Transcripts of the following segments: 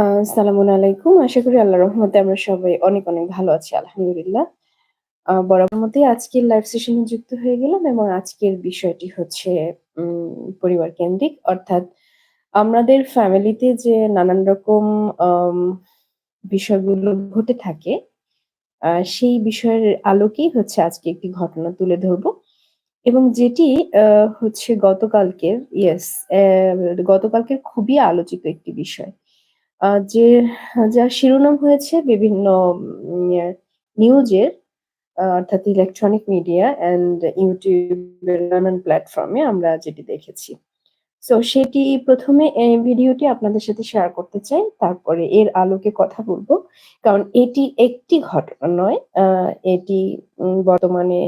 আসসালামু আলাইকুম। আশা করি আল্লাহর রহমতে আমরা সবাই অনেক, অনেক ভালো আছি আলহামদুলিল্লাহ। বরাবর মতোই আজকের লাইভ সেশন যুক্ত হয়ে গেলাম এবং আজকের বিষয়টি হচ্ছে পরিবার কেন্দ্রিক। অর্থাৎ আমাদের ফ্যামিলিতে যে নানান রকম বিষয়গুলো ঘটে থাকে, সেই বিষয়ের আলোকেই হচ্ছে আজকে একটি ঘটনা তুলে ধরব। এবং যেটি হচ্ছে গতকালকের ইয়েস গতকালকের খুবই আলোচিত একটি বিষয়। যে যার শিরোনাম হয়েছে বিভিন্ন ইয়ে নিউজের অর্থাৎ ইলেকট্রনিক মিডিয়া অ্যান্ড নানান প্ল্যাটফর্মে আমরা যেটি দেখেছি। সো সেটি প্রথমে এই ভিডিওটি আপনাদের সাথে শেয়ার করতে চাই। তারপরে এর আলোকে কথা বলব কারণ এটি একটি ঘটনা নয়। এটি বর্তমানে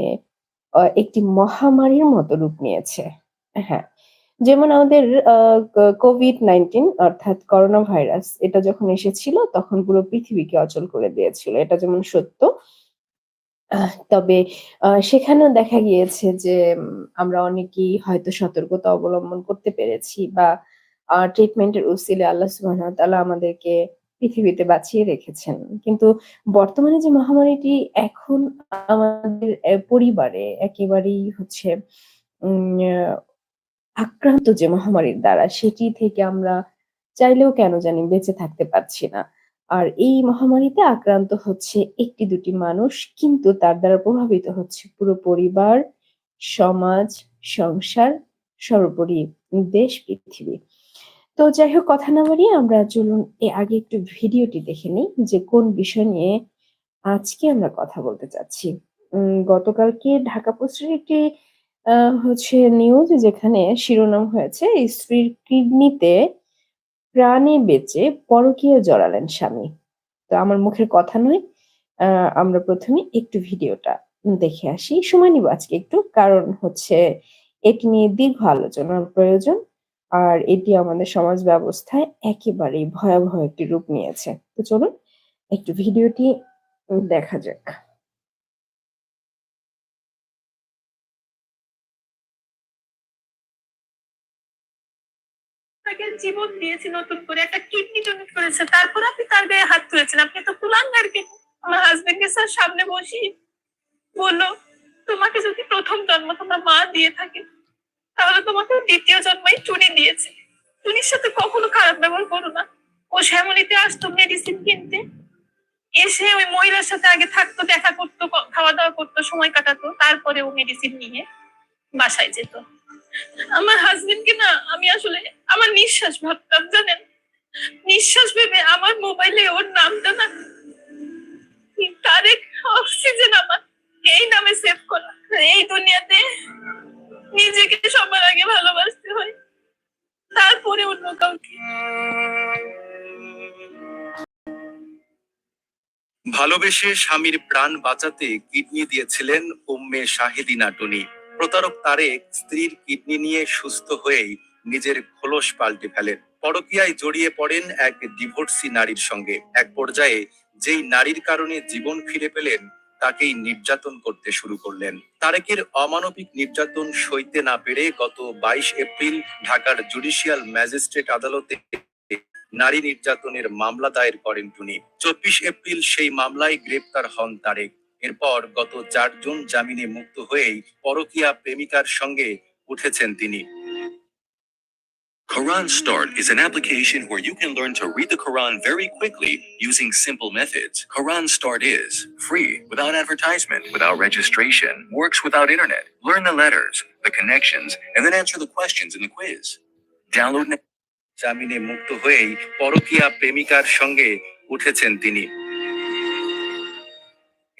একটি মহামারীর মতো রূপ নিয়েছে। হ্যাঁ, যেমন আমাদের আ ক COVID-19 অর্থাৎ করোনা ভাইরাস এটা যখন এসেছিল তখন পুরো পৃথিবীকে অচল করে দিয়েছিল। এটা যেমন সত্য। তবে সেখানেও দেখা গিয়েছে যে আমরা অনেকেই হয়তো সতর্কতা অবলম্বন করতে পেরেছি বা ট্রিটমেন্টের উসিলে আল্লাহ ওয়া আমাদেরকে পৃথিবীতে বাঁচিয়ে রেখেছেন। কিন্তু বর্তমানে যে মহামারীটি এখন আমাদের পরিবারে একেবারেই হচ্ছে আক্রান্ত যে মহামারীর দ্বারা সেটি থেকে আমরা চাইলেও কেন জানি বেঁচে থাকতে পারছি না। আর এই মহামারীতে আক্রান্ত হচ্ছে একটি দুটি মানুষ কিন্তু তার দ্বারা প্রভাবিত হচ্ছে পুরো পরিবার, সমাজ, সংসার, সর্বোপরি দেশ, পৃথিবী। তো যাই হোক কথা না বাড়িয়ে আমরা চলুন এ আগে একটু ভিডিওটি দেখে নিই যে কোন বিষয় নিয়ে আজকে আমরা কথা বলতে চাচ্ছি। গতকালকে ঢাকা পোস্টের একটি হচ্ছে নিউজ যেখানে শিরোনাম হয়েছে স্ত্রীর কিডনিতে প্রাণে বেঁচে পরকীয়ায় জড়ালেন স্বামী। তো আমার মুখের কথা নয়। আমরা ১ম এ একটু ভিডিওটা দেখে আসি। সময় নিব আজকে একটু। কারণ হচ্ছে এটি নিয়ে দীর্ঘ আলোচনার প্রয়োজন। আর এটি আমাদের সমাজ ব্যবস্থায় একেবারেই ভয়াবহ একটি রূপ নিয়েছে। তো চলুন, একটু ভিডিওটি দেখা যাক। তাকে জীবন দিয়েছি নতুন করে, একটা কিডনি ডোনেট করেছে, তারপর আপনি তার গায়ে হাত তুলেছেন। আপনি তো কুলাঙ্গার কে আমার হাজবেন্ডকে স্যার সামনে বসিয়ে বলল, তোমাকে যদি প্রথম জন্ম তোমার মা দিয়ে থাকে, তাহলে তোমাকে দ্বিতীয় জন্মই চুনি দিয়েছে। চুনির সাথে কখনো খারাপ ব্যবহার করো না। ও শ্যামলিতে আসতো মেডিসিন কিনতে। এসে ওই মহিলার সাথে আগে থাকতো, দেখা করতো, খাওয়া দাওয়া করতো, সময় কাটাতো, তারপরে ও মেডিসিন নিয়ে বাসায় যেত। আমার হাজবেন্ডকে না আমি আসলে আমার নিঃশ্বাস ভাবতাম, জানেন? নিঃশ্বাস ভেবে আমার মোবাইলে ওর নামটা না তারেক অক্সিজেন আমার, এই নামে সেভ করা। এই দুনিয়াতে নিজেকে সবার আগে ভালোবাসতে হয়, তারপরে অন্য কাউকে। ভালোবেসে স্বামীর প্রাণ বাঁচাতে কিডনি দিয়েছিলেন উম্মে শাহিদিনা টুনি। প্রতারক তারেক স্ত্রীর কিডনি নিয়ে সুস্থ হয়েই নিজের খোলস পাল্টে ফেলেন। পরকীয়ায় জড়িয়ে পড়েন এক ডিভোর্সি নারীর সঙ্গে। এক পর্যায়ে যেই নারীর কারণে জীবন ফিরে পেলেন, তাকেই নির্যাতন করতে শুরু করলেন। তারেকের অমানবিক নির্যাতন সইতে না পেরে গত বাইশ এপ্রিল ঢাকার জুডিশিয়াল ম্যাজিস্ট্রেট আদালতে নারী নির্যাতনের মামলা দায়ের করেন টুনি। চব্বিশ এপ্রিল সেই মামলায় গ্রেপ্তার হন তারেক। এরপর গত চার জুন জামিনে মুক্ত হয়েই পরকীয়া প্রেমিকার সঙ্গে উঠেছেন তিনি Quran Start is an application where you can learn to read the Quran very quickly using simple methods. Quran Start is free, without advertisement, without registration, works without internet. Learn the letters, the connections, and then answer the questions in the quiz. Download now. জামিনে মুক্ত হয়েই পরকীয়া প্রেমিকার সঙ্গে উঠেছেন তিনি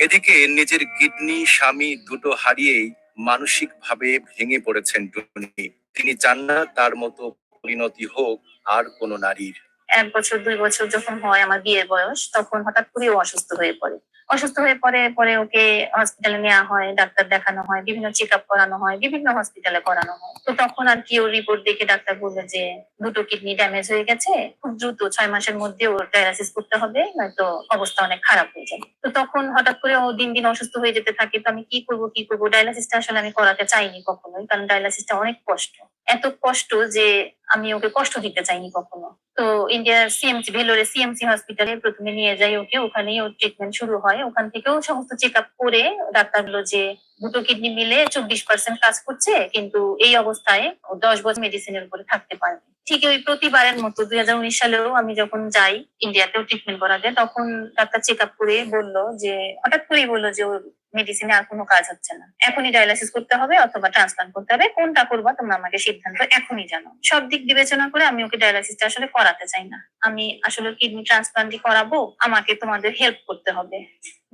এদিকে নিজের কিডনি, স্বামী দুটো হারিয়েই মানসিকভাবে ভেঙে পড়েছেন টুনি। তিনি চান না তার মতো পরিণতি হোক আর কোনো নারীর। এক বছর, দুই বছর যখন হয় আমার বিয়ের বয়স, তখন হঠাৎ করে অসুস্থ হয়ে পড়ে। অসুস্থ হয়ে পরে পরে ওকে হসপিটালে নেওয়া হয়, ডাক্তার দেখানো হয়, বিভিন্ন চেক আপ করানো হয়, বিভিন্ন হসপিটালে করানো হয়। তো তখন আর কি ওর রিপোর্ট দেখে ডাক্তার বলল যে, দুটো কিডনি ড্যামেজ হয়ে গেছে, খুব দ্রুত ছয় মাসের মধ্যে ওর ডায়ালিসিস করতে হবে, নয়তো অবস্থা অনেক খারাপ হয়ে যাবে। তো তখন হঠাৎ করে ও দিন দিন অসুস্থ হয়ে যেতে থাকে, তো আমি কি করব কি করব? ডায়ালিসিসটা আসলে আমি করাতে চাইনি কখনোই, কারণ ডায়ালিসিসটা অনেক কষ্ট। এত কষ্ট যে আমি ওকে কষ্ট দিতে চাইনি কখনো। তো ইন্ডিয়ার সিএমসি ভেলোরে সিএমসি হসপিটালে প্রথমে নিয়ে যাই ওকে, ওখানেই ওর ট্রিটমেন্ট শুরু হয়। ওখান থেকেও সমস্ত চেক আপ করে ডাক্তার বলল যে, দুটো কিডনি মিলে চব্বিশ পার্সেন্ট কাজ করছে, কিন্তু এই অবস্থায় ও দশ বছর মেডিসিনের উপরে থাকতে পারবে ঠিক ওই প্রতিবারের মতো দুই হাজার উনিশ সালেও আমি যখন যাই ইন্ডিয়াতেও ট্রিটমেন্ট করাতে তখন ডাক্তার চেক আপ করে বলল যে, হঠাৎ করেই বলল যে, ওর মেডিসিনে আর কোনো কাজ হচ্ছে না। এখনই ডায়ালিসিস করতে হবে অথবা ট্রান্সপ্লান্ট করতে হবে। কোনটা করবা তোমরা আমাকে সিদ্ধান্ত এখনই জানো সব দিক বিবেচনা করে আমি ওকে ডায়ালিসিসটা আসলে করাতে চাই না। আমি আসলে কিডনি ট্রান্সপ্লান্টই করাবো, আমাকে তোমাদের হেল্প করতে হবে।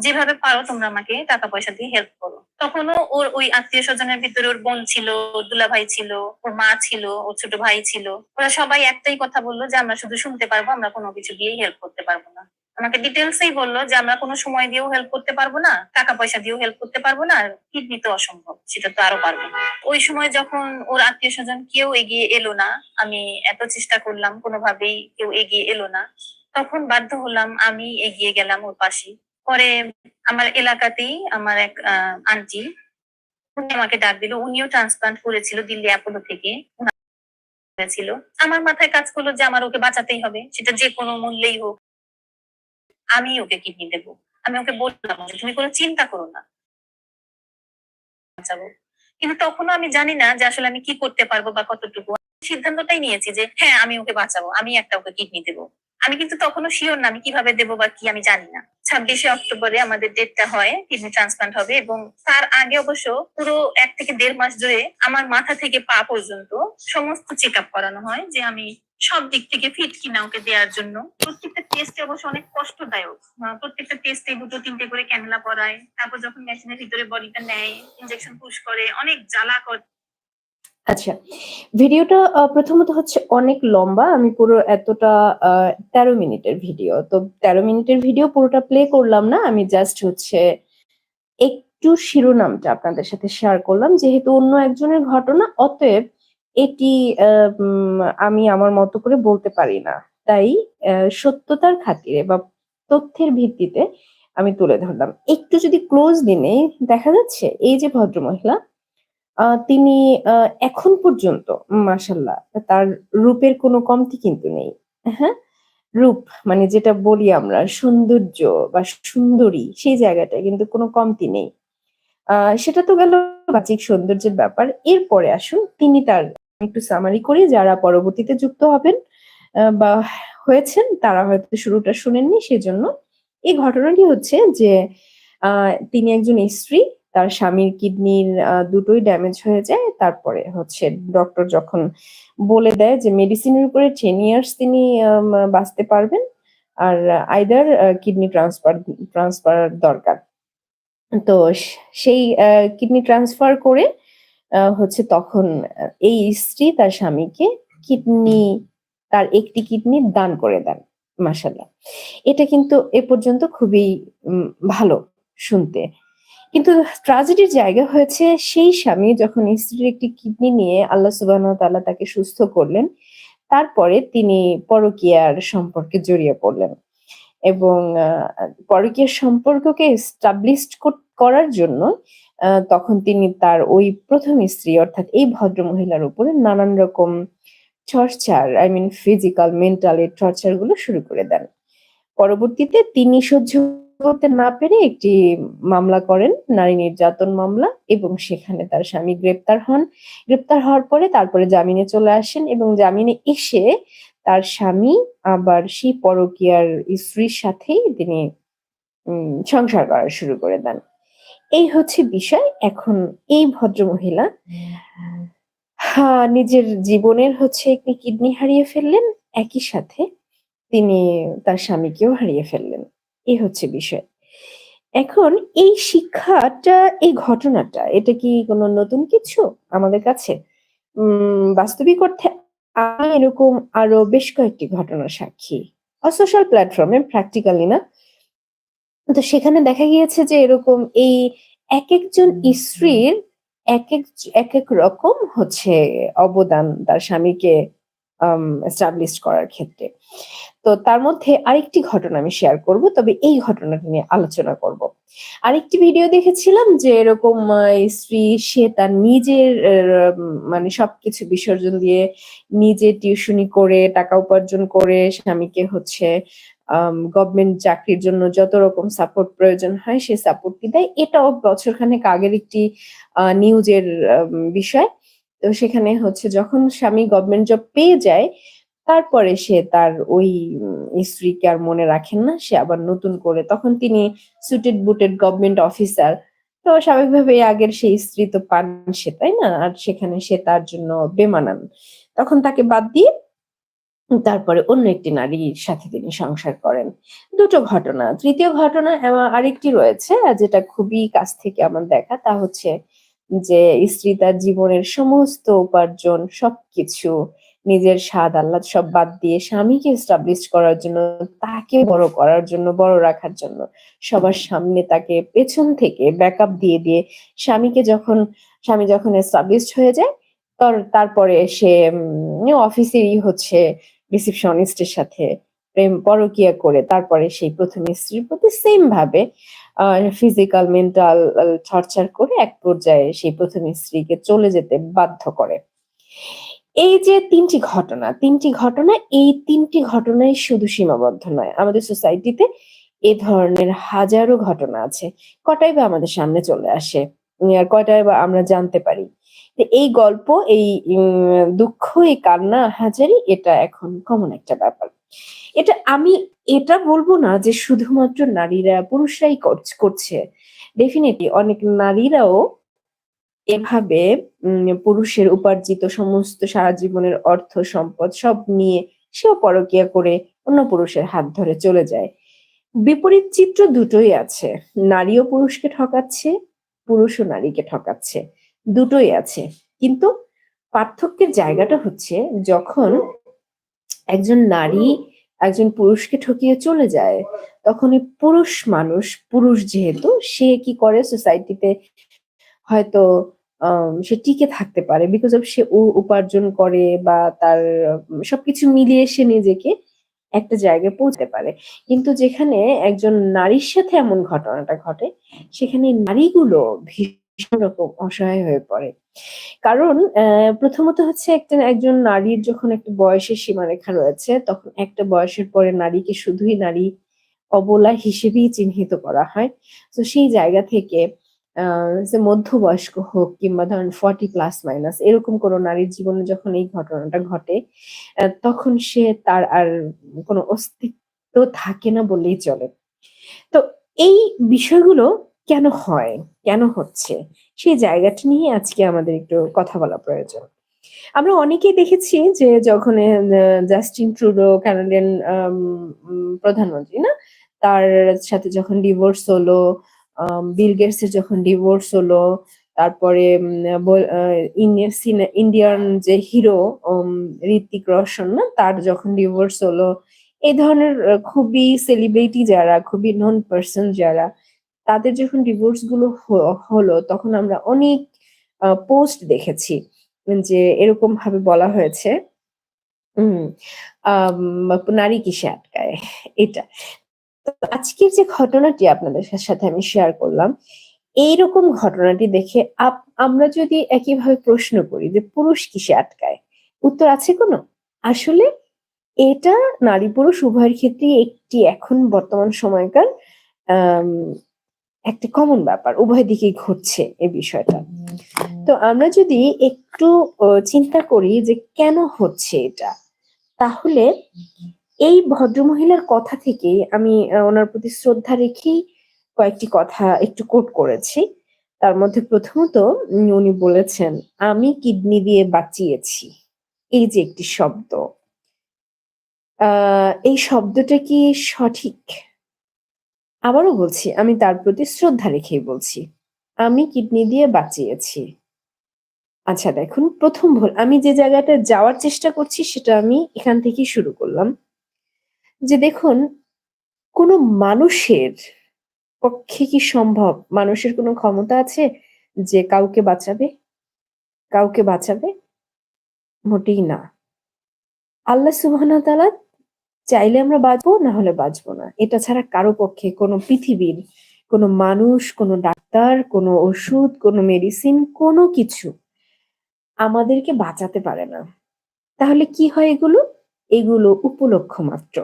যেভাবে পারো তোমরা আমাকে টাকা পয়সা দিয়ে হেল্প করো। তখনও ওর ওই আত্মীয় স্বজনের ভিতরে ওর বোন ছিল ওর দুলা ভাই ছিল, ওর মা ছিল, ওর ছোট ভাই ছিল। ওরা সবাই একটাই কথা বলল যে আমরা শুধু শুনতে পারব, আমরা কোনো কিছু দিয়ে হেল্প করতে পারব না। আমাকে ডিটেলসেই বলল যে আমরা কোনো সময় দিয়েও হেল্প করতে পারব না, টাকা পয়সা দিয়েও হেল্প করতে পারব না কিডনি তো অসম্ভব, সেটা তো আরও পারব ওই সময় যখন ওর আত্মীয় স্বজন কেউ এগিয়ে এলো না, আমি এত চেষ্টা করলাম, কোনোভাবেই কেউ এগিয়ে এলো না, তখন বাধ্য হলাম আমি এগিয়ে গেলাম ওর পাশে। পরে আমার এলাকাতেই আমার এক আন্টি উনি আমাকে ডাক দিল, উনিও ট্রান্সপ্লান্ট করেছিল দিল্লি অ্যাপোলো থেকে। ছিল। আমার মাথায় কাজ করল যে আমার ওকে বাঁচাতেই হবে, সেটা যে কোনো মূল্যেই হোক। আমি ওকে কিডনি দেবো। আমি ওকে বললাম তুমি কোনো চিন্তা করো না। বাঁচাবো। কিন্তু তখনও আমি জানি না যে আসলে আমি কি করতে পারব বা কতটুকু। সিদ্ধান্তটাই নিয়েছি যে হ্যাঁ আমি ওকে বাঁচাবো। আমি একটা ওকে কিডনি দেবো। আমি কিন্তু তখনও শিওর না আমি কীভাবে দেবো বা কি, আমি জানি না। ছাব্বিশে অক্টোবরে আমাদের ডেটটা হয় কিডনি ট্রান্সপ্লান্ট হবে এবং তার আগে অবশ্য পুরো এক থেকে দেড় মাস ধরে আমার মাথা থেকে পা পর্যন্ত সমস্ত চেক আপ করানো হয় যে আমি সব দিক থেকে ফিট কিনা ওকে দেওয়ার জন্য। প্রত্যেকটা টেস্টে অবশ্য অনেক কষ্টদায়ক। প্রত্যেকটা টেস্টে দুটো তিনটে করে ক্যানেলা পরায়। তারপর যখন মেশিনের ভিতরে বডিটা নেয় ইনজেকশন পুশ করে, অনেক জ্বালা করে। আচ্ছা ভিডিওটা প্রথমত হচ্ছে অনেক লম্বা। আমি পুরো এতটা তেরো মিনিটের ভিডিও। তো তেরো মিনিটের ভিডিও পুরোটা প্লে করলাম না। আমি জাস্ট হচ্ছে একটু শিরোনামটা আপনাদের সাথে শেয়ার করলাম। যেহেতু অন্য একজনের ঘটনা, অতএব এটি আমি আমার মতো করে বলতে পারি না। তাই সত্যতার খাতিরে বা তথ্যের ভিত্তিতে আমি তুলে ধরলাম। একটু যদি ক্লোজ দিনে দেখা যাচ্ছে এই যে ভদ্রমহিলা তিনি এখন পর্যন্ত মাসাল্লাহ তার রূপের কোনো কমতি কিন্তু নেই। হ্যাঁ? রূপ মানে যেটা বলি আমরা, সৌন্দর্য বা সুন্দরী, সেই জায়গাটায় কিন্তু কোনো কমতি নেই। সেটা তো গেল বাচিক সৌন্দর্যের ব্যাপার। এরপরে আসুন, তিনি তার একটু সামারি করি, যারা পরবর্তীতে যুক্ত হবেন বা হয়েছেন, তারা হয়তো শুরুটা শুনেননি, সেজন্য। এই ঘটনাটি হচ্ছে যে তিনি একজন স্ত্রী, তার স্বামীর কিডনির দুটোই ড্যামেজ হয়ে যায়। তারপরে হচ্ছে ডক্টর যখন বলে দেয় যে মেডিসিনের উপরে টেন ইয়ার্স তিনি বাঁচতে পারবেন। আর আইদার কিডনি ট্রান্সফার ট্রান্সফার দরকার। তো সেই কিডনি ট্রান্সফার করে হচ্ছে তখন এই স্ত্রী তার স্বামীকে কিডনি তার একটি কিডনি দান করে দেন মাসাল্লাহ এটা কিন্তু এ পর্যন্ত খুবই ভালো শুনতে। কিন্তু ট্রাজেডির জায়গা হয়েছে সেই স্বামী যখন স্ত্রীর একটি কিডনি নিয়ে আল্লাহ সুবাহ তাকে সুস্থ করলেন, তারপরে তিনি পরকীয়ার সম্পর্কে জড়িয়ে পড়লেন। এবং আহ, পরকীয়ার সম্পর্ককে এস্টাবলিশড করার জন্য তখন তিনি তার ওই প্রথম স্ত্রী অর্থাৎ এই ভদ্র মহিলার উপরে নানান রকম torture I mean physical mental এই টর্চারগুলো শুরু করে দেন। পরবর্তীতে তিনি সহ্য করতে না পেরে একটি মামলা করেন নারী নির্যাতন মামলা এবং সেখানে তার স্বামী গ্রেপ্তার হন। গ্রেপ্তার হওয়ার পরে তারপরে জামিনে চলে আসেন এবং জামিনে এসে তার স্বামী, আবার সেই পরকীয়ার স্ত্রীর সাথেই তিনি সংসার করা শুরু করে দেন। এই হচ্ছে বিষয়। এখন এই ভদ্র মহিলা নিজের জীবনের হচ্ছে একটি কিডনি হারিয়ে ফেললেন। একই সাথে তিনি তার স্বামীকেও হারিয়ে ফেললেন। এই হচ্ছে বিষয়। এখন এই শিক্ষাটা, এই ঘটনাটা, এটা কি কোনো নতুন কিছু আমাদের কাছে? উম, বাস্তবিক অর্থে আমি এরকম আরও বেশ কয়েকটি ঘটনার সাক্ষী। সোশ্যাল প্ল্যাটফর্মে প্র্যাকটিক্যালি না। তো সেখানে দেখা গিয়েছে যে এরকম এই এক একজন স্ত্রীর এক এক এক এক রকম হচ্ছে অবদান তার স্বামীকে এস্টাবলিশ করার ক্ষেত্রে। তো তার মধ্যে আরেকটি ঘটনা আমি শেয়ার করব, তবে এই ঘটনাটা নিয়ে আলোচনা করব। আরেকটি ভিডিও দেখেছিলাম যে এরকম স্ত্রী, সে তার নিজের মানে সবকিছু বিসর্জন দিয়ে নিজে টিউশনি করে, টাকা উপার্জন করে, স্বামীকে হচ্ছে গভর্নমেন্ট চাকরির জন্য যত রকম সাপোর্ট প্রয়োজন হয়, সে সাপোর্টটি দেয়। এটাও বছরখানেক আগের একটি নিউজের বিষয়। তো সেখানে হচ্ছে যখন স্বামী গভর্নমেন্ট জব পেয়ে যায়, তারপরে সে তার ওই স্ত্রীকে আর মনে রাখেন না, সে আবার নতুন করে। তখন তিনি সুটেড বুটেড গভর্নমেন্ট অফিসার তো স্বাভাবিকভাবে আগের সেই স্ত্রী তো পান সে, তাই না? আর সেখানে সে তার জন্য বেমানান। তখন তাকে বাদ দিয়ে তারপরে অন্য একটি নারীর সাথে তিনি সংসার করেন। দুটো ঘটনা। তৃতীয় ঘটনা আরেকটি রয়েছে, যেটা খুবই কাছ থেকে আমার দেখা, তা হচ্ছে যে স্ত্রী তার জীবনের সমস্ত উপার্জন, সবকিছু, নিজের স্বাদ, আহ্লাদ সব বাদ দিয়ে স্বামীকে এস্টাবলিশ করার জন্য, তাকে বড় করার জন্য, বড় রাখার জন্য সবার সামনে তাকে পেছন থেকে ব্যাকআপ দিয়ে দিয়ে স্বামীকে যখন, স্বামী যখন এস্টাবলিশড হয়ে যায়, তার- তারপরে সে অফিসেরই হচ্ছে রিসিপশনিস্টের সাথে প্রেম পরকিয়া করে তারপরে সেই প্রথম স্ত্রীর প্রতি সেম ভাবে ফিজিক্যাল মেন্টাল টর্চার করে এক পর্যায়ে সেই প্রথম স্ত্রীকে চলে যেতে বাধ্য করে। এই যে তিনটি ঘটনা তিনটি ঘটনা, এই তিনটি ঘটনাই শুধু সীমাবদ্ধ নয়। আমাদের সোসাইটিতে এ ধরনের হাজারো ঘটনা আছে। কটাই বা আমাদের সামনে চলে আসে আর কয়টাই বা আমরা জানতে পারি। এই গল্প, এই দুঃখ, এই কান্না, হাজারি, এটা এখন কমন একটা ব্যাপার। এটা আমি এটা বলব না যে শুধুমাত্র নারীরা পুরুষরাই করছে ডেফিনেটলি অনেক নারীরাও এভাবে পুরুষের উপার্জিত সমস্ত সারা জীবনের অর্থ, সম্পদ সব নিয়ে সেও পরকিয়া করে অন্য পুরুষের হাত ধরে চলে যায়। বিপরীত চিত্র দুটোই আছে। নারীও পুরুষকে ঠকাচ্ছে, পুরুষও নারীকে ঠকাচ্ছে। দুটোই আছে। কিন্তু পার্থক্যের জায়গাটা হচ্ছে যখন একজন নারী একজন পুরুষকে ঠকিয়ে চলে যায়, তখন পুরুষ মানুষ, পুরুষ যেহেতু, সে কি করে সোসাইটিতে হয়তো সে টিকে থাকতে পারে বিকজ অফ সে উপার্জন করে বা তার সবকিছু মিলিয়ে সে নিজেকে একটা জায়গায় পৌঁছতে পারে। কিন্তু যেখানে একজন নারীর সাথে এমন ঘটনাটা ঘটে, সেখানে নারীগুলো ভীষণ রকম অসহায় হয়ে পড়ে। কারণ প্রথমত হচ্ছে একটা, একজন নারীর যখন একটা বয়সের সীমারেখা রয়েছে, তখন একটা বয়সের পরে নারীকে শুধুই নারী অবলা হিসেবেই চিহ্নিত করা হয়। তো সেই জায়গা থেকে মধ্যবয়স্ক হোক কিংবা ধরেন ফর্টি প্লাস মাইনাস এরকম কোনো নারীর জীবনে যখন এই ঘটনাটা ঘটে তখন সে তার আর কোনো অস্তিত্ব থাকে না বললেই চলে। তো এই বিষয়গুলো কেন হয়? কেন হচ্ছে? সেই জায়গাটি নিয়ে আজকে আমাদের একটু কথা বলা প্রয়োজন। আমরা অনেকেই দেখেছি যে যখন জাস্টিন ট্রুডো কানাডিয়ান প্রধানমন্ত্রী, না? তার সাথে যখন ডিভোর্স হলো বিল গেটস এর যখন ডিভোর্স হলো, তারপরে ইন্ডিয়ান যে হিরো ঋতিক রোশন, না? তার যখন ডিভোর্স হলো এই ধরনের খুবই সেলিব্রিটি যারা, খুবই নন পার্সন যারা তাদের যখন ডিভোর্সগুলো হলো, তখন আমরা অনেক পোস্ট দেখেছি যে এরকম ভাবে বলা হয়েছে। নারী কিসে আটকায়? এটা। আজকের যে ঘটনাটি আপনাদের সাথে আমি শেয়ার করলাম, এইরকম ঘটনাটি দেখে আমরা যদি একইভাবে প্রশ্ন করি যে পুরুষ কিসে আটকায়? উত্তর আছে কোনো? আসলে এটা নারী পুরুষ উভয়ের ক্ষেত্রে একটি এখন বর্তমান সময়কার একটা কমন ব্যাপার উভয় দিকেই ঘটছে এই বিষয়টা। তো আমরা যদি একটু চিন্তা করি যে কেন হচ্ছে এটা? তাহলে এই ভদ্রমহিলার কথা থেকেই আমি ওনার প্রতি শ্রদ্ধা রেখেই কয়েকটি কথা একটু কোট করেছি। তার মধ্যে প্রথমত উনি বলেছেন আমি কিডনি দিয়ে বাঁচিয়েছি। এই যে একটি শব্দ। আহ এই শব্দটা কি সঠিক? আবারও বলছি, আমি তার প্রতি শ্রদ্ধা রেখেই বলছি। আমি কিডনি দিয়ে বাঁচিয়েছি। আচ্ছা দেখুন, প্রথম ভুল, আমি যে জায়গাটা যাওয়ার চেষ্টা করছি সেটা আমি এখান থেকেই শুরু করলাম। যে দেখুন, কোনো মানুষের পক্ষে কি সম্ভব? মানুষের কোনো ক্ষমতা আছে যে কাউকে বাঁচাবে? কাউকে বাঁচাবে? মোটেই না। আল্লাহ তাআলা চাইলে আমরা বাঁচবো না হলে বাঁচবো না। এটা ছাড়া কারও পক্ষে কোনো পৃথিবীর কোনো মানুষ, কোনো ডাক্তার, কোনো ওষুধ, কোনো মেডিসিন কোনো কিছু আমাদেরকে বাঁচাতে পারে না। তাহলে কি হয় এগুলো? এগুলো উপলক্ষ মাত্র।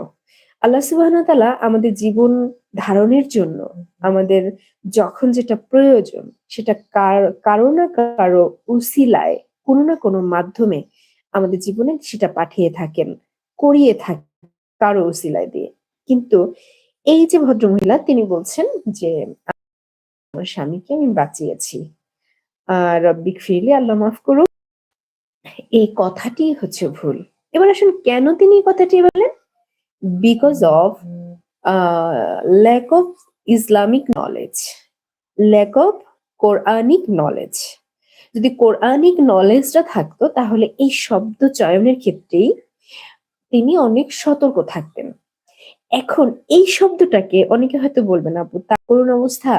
আল্লাহ তাআলা আমাদের জীবন ধারণের জন্য আমাদের যখন যেটা প্রয়োজন সেটা কার কারও না কারও উসিলায় কোনো না কোনো মাধ্যমে আমাদের জীবনে সেটা পাঠিয়ে থাকেন, করিয়ে থাকেন কারও উসিলায় দিয়ে। কিন্তু এই যে ভদ্রমহিলা তিনি বলছেন যে, "আমার স্বামীকে আমি বাঁচিয়েছি। আ রব্বিক ফিরলি আল্লাহ মাফ করুক।" এই কথাটি হচ্ছে ভুল। এবার আসুন কেন তিনি এই কথাটি বলেন because of lack of Islamic knowledge, lack of Quranic knowledge. যদি কোরআনিক নলেজটা থাকতো তাহলে এই শব্দ চয়নের ক্ষেত্রেই তিনি অনেক সতর্ক থাকতেন। এখন এই শব্দটাকে অনেকে হয়তো বলবেন, "আপু তার করুণ অবস্থা,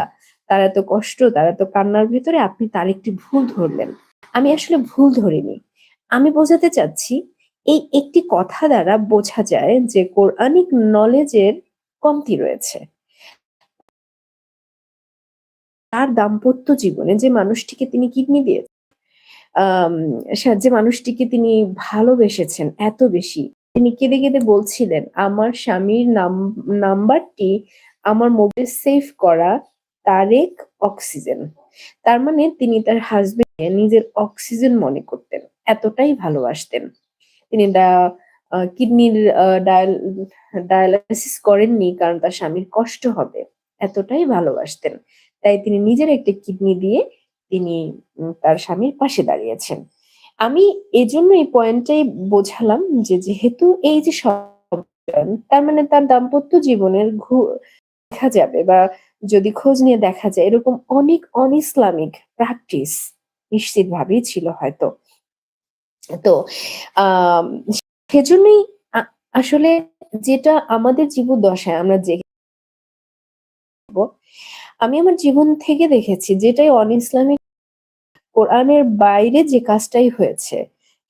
তার এত কষ্ট, তার এত কান্নার ভেতরে আপনি তার একটি ভুল ধরলেন।" আমি আসলে ভুল ধরিনি। আমি বোঝাতে চাচ্ছি এই একটি কথা দ্বারা বোঝা যায় যে কোরআনিক নলেজের কমতি রয়েছে। তার দাম্পত্য জীবনে যে মানুষটিকে তিনি কিডনি দিয়েছেন যে মানুষটিকে তিনি ভালোবেসেছেন এত বেশি, তিনি কেঁদে, কেঁদে বলছিলেন, "আমার স্বামীর নাম নাম্বারটি আমার মোবাইল সেভ করা তারেক অক্সিজেন।" তার মানে তিনি তার হাসব্যান্ডকে নিজের অক্সিজেন মনে করতেন। এতটাই ভালোবাসতেন। তিনি কিডনির ডায়ালাইসিস করেননি কারণ তার স্বামীর কষ্ট হবে। এতটাই ভালোবাসতেন। তাই তিনি নিজের একটা কিডনি দিয়ে তিনি তার স্বামীর পাশে দাঁড়িয়েছেন। আমি এজন্য এই পয়েন্টটাই বোঝালাম যে যেহেতু এই যে তার মানে তার দাম্পত্য জীবনের দেখা যাবে বা যদি খোঁজ নিয়ে দেখা যায়, এরকম অনেক অন-ইসলামিক প্র্যাকটিস নিশ্চিতভাবেই ছিল হয়তো। তো আম সেজন্যই আসলে যেটা আমাদের জীবন দশায় আমরা যে আমি আমার জীবন থেকে দেখেছি যেটাই অন-ইসলামিক কোরআনের বাইরে যে কাজটাই হয়েছে,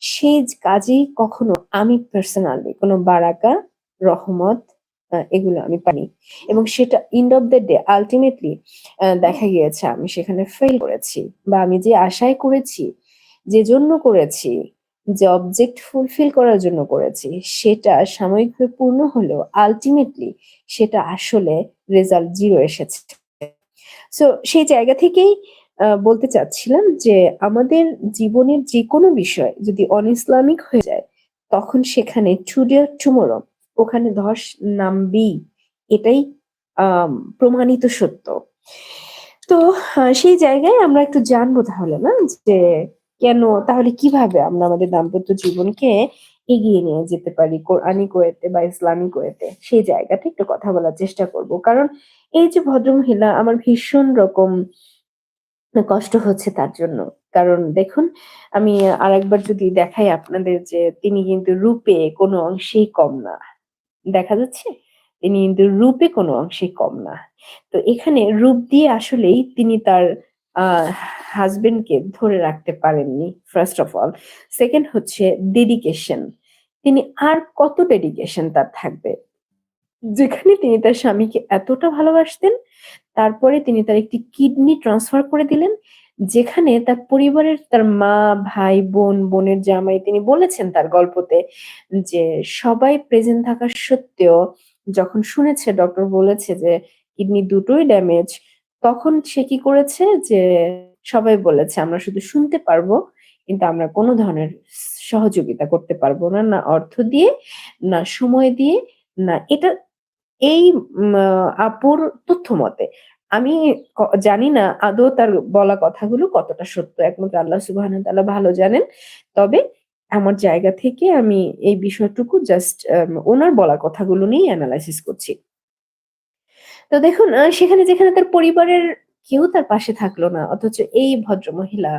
সেই কাজেই কখনো আমি পার্সোনালি কোনো বারাকা, রহমত এগুলো আমি পাইনি। এবং সেটা end of the day ultimately দেখা গিয়েছে আমি সেখানে ফেল করেছি বা আমি যে আশায় করেছি, যে জন্য করেছি, যে অবজেক্ট ফুলফিল করার জন্য করেছি, সেটা সাময়িকভাবে পূর্ণ হলেও আলটিমেটলি সেটা আসলে রেজাল্ট জিরো এসেছে। সো সেই জায়গা থেকেই বলতে চাচ্ছিলাম যে আমাদের জীবনের যেকোনো বিষয় যদি অন-ইসলামিক হয়ে যায়, তখন সেখানে টুডে টুমরো ওখানে ধস নামবেই। এটাই প্রমাণিত সত্য। তো সেই জায়গায় আমরা একটু জানব তাহলে না যে কেন তাহলে কীভাবে আমরা আমাদের দাম্পত্য জীবনকে এগিয়ে নিয়ে যেতে পারি কোরআনি কোয়েতে বা ইসলামিক ওয়েতে সেই জায়গাটা একটু কথা বলার চেষ্টা করব। কারণ এই যে ভদ্রমহিলা আমার ভীষণ রকম কষ্ট হচ্ছে তার জন্য। কারণ দেখুন, আমি আরেকবার যদি দেখাই আপনাদের যে তিনি কিন্তু রূপে কোনো অংশেই কম না। দেখা যাচ্ছে? তিনি কিন্তু রূপে কোনো অংশেই কম না। তো এখানে রূপ দিয়ে আসলেই তিনি তার, আ হাসব্যান্ডকে ধরে রাখতে পারেননি ফার্স্ট অফ অল। সেকেন্ড হচ্ছে ডেডিকেশন। তিনি আর কত ডেডিকেশন তার থাকবে? যেখানে তিনি তার স্বামীকে এতটা ভালোবাসতেন, তারপরে তিনি তার একটি কিডনি ট্রান্সফার করে দিলেন। যেখানে তার পরিবারের তার মা, ভাই, বোন, বোনের জামাই তিনি বলেছেন তার গল্পতে যে সবাই প্রেজেন্ট থাকা সত্ত্বেও যখন শুনেছে ডক্টর বলেছে যে কিডনি দুটোই ড্যামেজ, তখন সে কি করেছে যে সবাই বলেছে আমরা শুধু শুনতে পারব, কিন্তু আমরা কোনো ধরনের সহযোগিতা করতে পারব না। না অর্থ দিয়ে, না সময় দিয়ে, না এটা এই আপুর তথ্য মতে। আমি জানি না আদৌ তার বলা কথাগুলো কতটা সত্য। একমাত্র আল্লাহ সুবহানাহু ওয়া ভালো জানেন। তবে আমার জায়গা থেকে আমি এই বিষয়টুকু জাস্ট ওনার বলা কথাগুলো নিয়েই অ্যানালাইসিস করছি। তো দেখুন সেখানে যেখানে তার পরিবারের কেউ তার পাশে থাকল না। অথচ এই ভদ্রমহিলা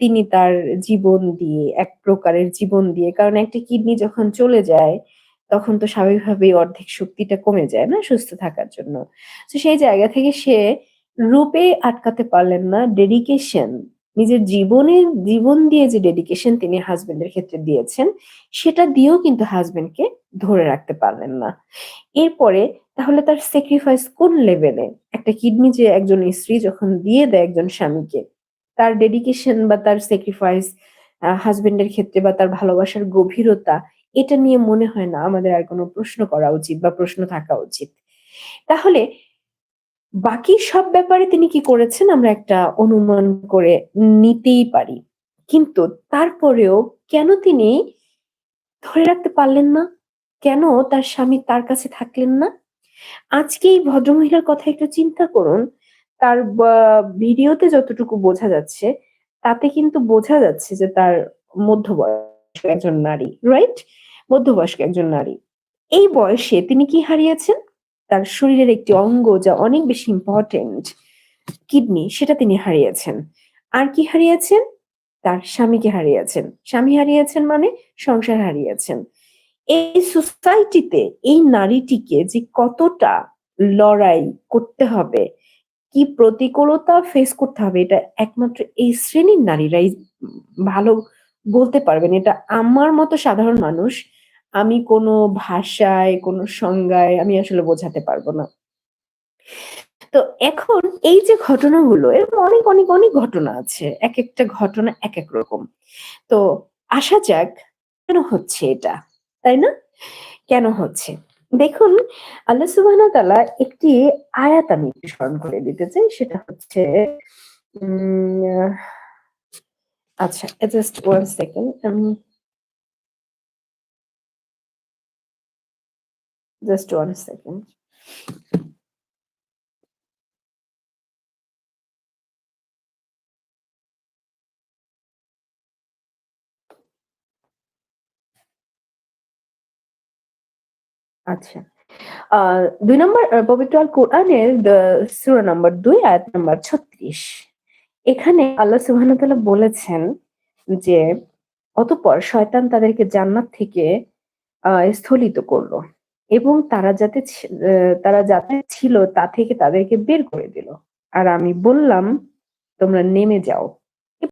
তিনি তার জীবন দিয়ে এক প্রকারের জীবন দিয়ে কারণ একটা কিডনি যখন চলে যায়, তখন তো স্বাভাবিকভাবেই অর্ধেক শক্তিটা কমে যায় না সুস্থ থাকার জন্য। তো সেই জায়গা থেকে সে রূপে আটকাতে পারলেন না ডেডিকেশন নিজের জীবনের জীবন দিয়ে যে ডেডিকেশন তিনি হাজবেন্ডের ক্ষেত্রে দিয়েছেন, সেটা দিয়েও কিন্তু হাজবেন্ডকে ধরে রাখতে পারলেন না এরপরে তাহলে তার স্যাক্রিফাইস কোন লেভেলে একটা কিডনি যে একজন স্ত্রী যখন দিয়ে দেয় একজন স্বামীকে, তার ডেডিকেশন বা তার স্যাক্রিফাইস হাজবেন্ডের ক্ষেত্রে বা তার ভালোবাসার গভীরতা এটা নিয়ে মনে হয় না আমাদের আর কোনো প্রশ্ন করা উচিত বা প্রশ্ন থাকা উচিত। তাহলে বাকি সব ব্যাপারে তিনি কি করেছেন? আমরা একটা অনুমান করে নিতেই পারি। কিন্তু তারপরেও কেন তিনি ধরে রাখতে পারলেন না? কেন তার স্বামী তার কাছে থাকলেন না? আজকে এই ভদ্রমহিলার কথা একটু চিন্তা করুন। তার ভিডিওতে যতটুকু বোঝা যাচ্ছে, তাতে কিন্তু বোঝা যাচ্ছে যে তার মধ্যবয়স্ক একজন নারী রাইট মধ্যবয়স্ক একজন নারী। এই বয়সে তিনি কি হারিয়েছেন? তার শরীরের একটি অঙ্গ যা অনেক বেশি ইম্পর্টেন্ট কিডনি সেটা তিনি হারিয়েছেন। আর কি হারিয়েছেন? তার স্বামীকে হারিয়েছেন। স্বামী হারিয়েছেন মানে সংসার হারিয়েছেন। এই সোসাইটিতে এই নারীটিকে যে কতটা লড়াই করতে হবে, কি প্রতিকূলতা ফেস করতে হবে, এটা একমাত্র এই শ্রেণির নারীরাই ভালো বলতে পারবেন। এটা আমার মতো সাধারণ মানুষ আমি কোনো ভাষায় কোনো সংজ্ঞায় আমি আসলে বোঝাতে পারব না। তো এখন এই যে ঘটনাগুলো এরকম অনেক অনেক অনেক ঘটনা আছে। এক একটা ঘটনা এক এক রকম। তো আসা যাক কেন হচ্ছে এটা? তাই না? কেন হচ্ছে? দেখুন আল্লাহ সুবহানাহু ওয়া তাআলা একটি আয়াত আমি স্মরণ করে দিতে চাই। সেটা হচ্ছে উম, আচ্ছা জাস্ট ওয়ান সেকেন্ড আমি জাস্ট ওয়ান সেকেন্ড আচ্ছা দুই নম্বর পবিত্র আল কোরআনের সুরা নম্বর দুই, আয়াত নম্বর ছত্রিশ। এখানে আল্লাহ সুবহানাহু বলেছেন যে, অতপর শয়তান তাদেরকে জান্নাত থেকে স্থলিত করল এবং তারা যাতে তারা যাতে ছিল তা থেকে তাদেরকে বের করে দিল। আর আমি বললাম, তোমরা নেমে যাও।